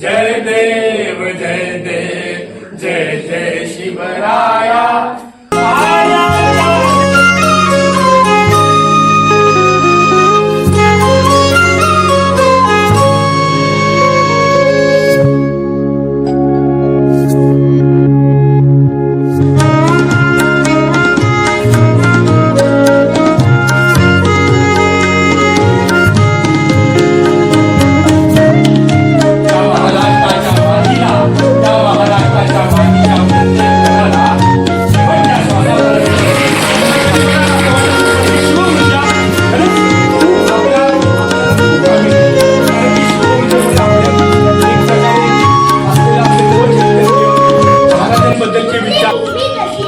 जय देव जय देव जय जय शिवराया। Olvídese.